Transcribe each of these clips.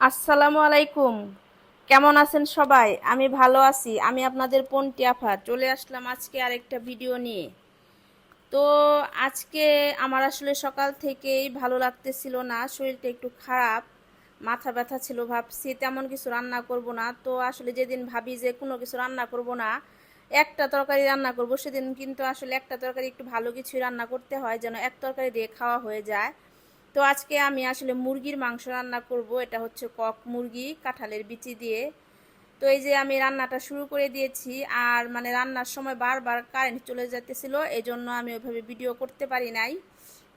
আসসালামু আলাইকুম। কেমন আছেন সবাই? আমি ভালো আছি। আমি আপনাদের পন্টি আফা। চলে আসলাম আজকে আরেকটা ভিডিও নিয়ে। তো আজকে আমার আসলে সকাল থেকেই ভালো লাগতেছিল না, শরীরটা একটু খারাপ, মাথা ব্যথা ছিল ভাবছি তেমন কিছু রান্না করব না। তো আসলে যেদিন ভাবি যে কোনো কিছু রান্না করব না, একটা তরকারি রান্না করব, সেদিন কিন্তু আসলে একটা তরকারি একটু ভালো কিছুই রান্না করতে হয়, যেন এক তরকারি দিয়ে খাওয়া হয়ে যায়। তো আজকে আমি আসলে মুরগির মাংস রান্না করব। এটা হচ্ছে কক মুরগি কাঁঠালের বিচি দিয়ে। তো এই যে আমি রান্নাটা শুরু করে দিয়েছি আর মানে রান্নার সময় বারবার কারেন্ট চলে যেতেছিল এই জন্য আমি ওইভাবে ভিডিও করতে পারি নাই।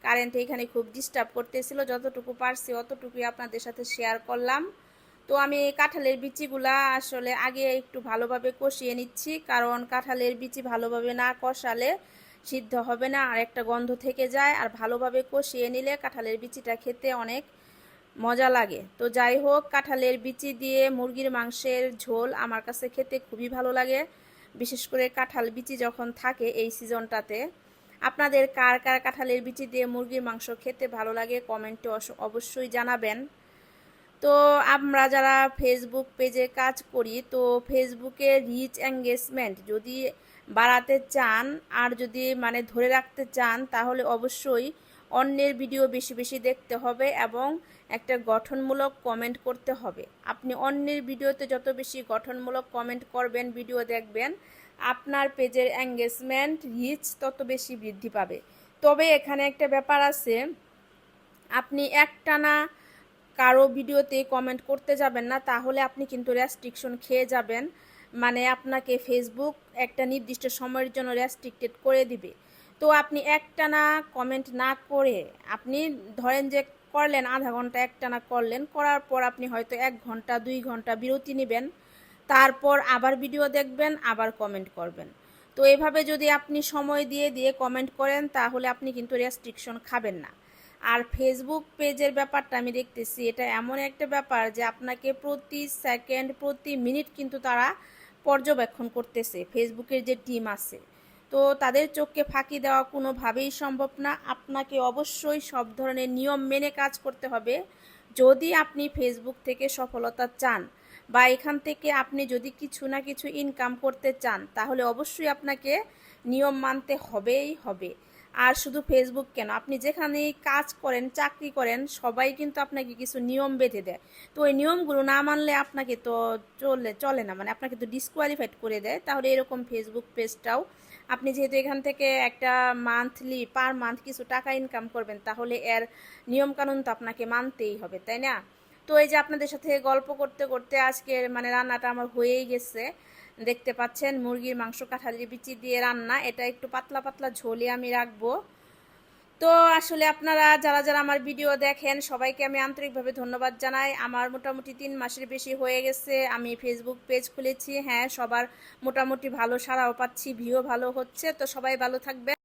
কারেন্ট এখানে খুব ডিস্টার্ব করতেছিল, যতটুকু পারছি অতটুকুই আপনাদের সাথে শেয়ার করলাম। তো আমি কাঁঠালের বিচিগুলা আসলে আগে একটু ভালোভাবে কষিয়ে নিচ্ছি, কারণ কাঁঠালের বিচি ভালোভাবে না কষালে সিদ্ধ হবে না আর একটা গন্ধ থেকে যায়। আর ভালোভাবে কষিয়ে নিলে কাঁঠালের বিচিটা খেতে অনেক মজা লাগে। তো যাই হোক, কাঁঠালের বিচি দিয়ে মুরগির মাংসের ঝোল আমার কাছে খেতে খুবই ভালো লাগে। বিশেষ করে কাঁঠাল বিচি যখন থাকে এই সিজনটাতে। আপনাদের কার কার কাঁঠালের বিচি দিয়ে মুরগির মাংস খেতে ভালো লাগে কমেন্টে অবশ্যই জানাবেন। তো আমরা যারা ফেসবুক পেজে কাজ করি, তো ফেসবুকে রিচ এঙ্গেজমেন্ট যদি বাড়াতে চান আর যদি মানে ধরে রাখতে চান, তাহলে অবশ্যই অন্যের ভিডিও বেশি বেশি দেখতে হবে এবং একটা গঠনমূলক কমেন্ট করতে হবে। আপনি অন্যের ভিডিওতে যত বেশি গঠনমূলক কমেন্ট করবেন, ভিডিও দেখবেন, আপনার পেজের এঙ্গেজমেন্ট রিচ তত বেশি বৃদ্ধি পাবে। তবে এখানে একটা ব্যাপার আছে, আপনি একটানা কারও ভিডিওতে কমেন্ট করতে যাবেন না, তাহলে আপনি কিন্তু রেস্ট্রিকশন খেয়ে যাবেন। মানে আপনাকে ফেসবুক একটা নির্দিষ্ট সময়ের জন্য রেস্ট্রিক্টেড করে দিবে। তো আপনি একটানা কমেন্ট না করে আপনি ধরেন যে করলেন আধা ঘণ্টা একটানা করলেন, করার পর আপনি হয়তো এক ঘণ্টা, দুই ঘণ্টা বিরতি নেবেন, তারপর আবার ভিডিও দেখবেন, আবার কমেন্ট করবেন। তো এভাবে যদি আপনি সময় দিয়ে দিয়ে কমেন্ট করেন, তাহলে আপনি কিন্তু রেস্ট্রিকশন খাবেন না। আর ফেসবুক পেজের ব্যাপারটা আমি দেখতেছি, এটা এমন একটা ব্যাপার যে আপনাকে প্রতি সেকেন্ড প্রতি মিনিট কিন্তু তারা পর্যবেক্ষণ করতেছে ফেসবুকের যে টিম আছে। তো তাদের চোখকে ফাঁকি দেওয়া কোনোভাবেই সম্ভব না। আপনাকে অবশ্যই সব ধরনের নিয়ম মেনে কাজ করতে হবে। যদি আপনি ফেসবুক থেকে সফলতা চান বা এখান থেকে আপনি যদি কিছু না কিছু ইনকাম করতে চান, তাহলে অবশ্যই আপনাকে নিয়ম মানতে হবেই হবে। আর শুধু ফেসবুক কেন? আপনি যেখানে কাজ করেন, চাকরি করেন, সবাই কিন্তু আপনাকে কিছু নিয়ম বেঁধে দেয়। তো ওই নিয়মগুলো না মানলে আপনাকে তো চলে চলে না। মানে আপনাকে তো ডিসকোয়ালিফাইড করে দেয়। তাহলে এরকম ফেসবুক পেজটাও আপনি যেহেতু এখান থেকে একটা মান্থলি পার মান্থ কিছু টাকা ইনকাম করবেন, তাহলে এর নিয়মকানুন তো আপনাকে মানতেই হবে, তাই না? তো এই যে আপনাদের সাথে গল্প করতে করতে আজকের মানে রান্নাটা আমার হয়েই গেছে। দেখতে পাচ্ছেন, মুরগির মাংস কাঁঠালি বিচি দিয়ে রান্না। এটা একটু পাতলা পাতলা ঝোলে আমি রাখব। তো আসলে আপনারা যারা যারা আমার ভিডিও দেখেন, সবাইকে আমি আন্তরিকভাবে ধন্যবাদ জানাই। আমার মোটামুটি তিন মাসের বেশি হয়ে গেছে। আমি ফেসবুক পেজ খুলেছি। হ্যাঁ সবার মোটামুটি ভালো সারাও পাচ্ছি ভিও ভালো হচ্ছে। তো সবাই ভালো থাকবে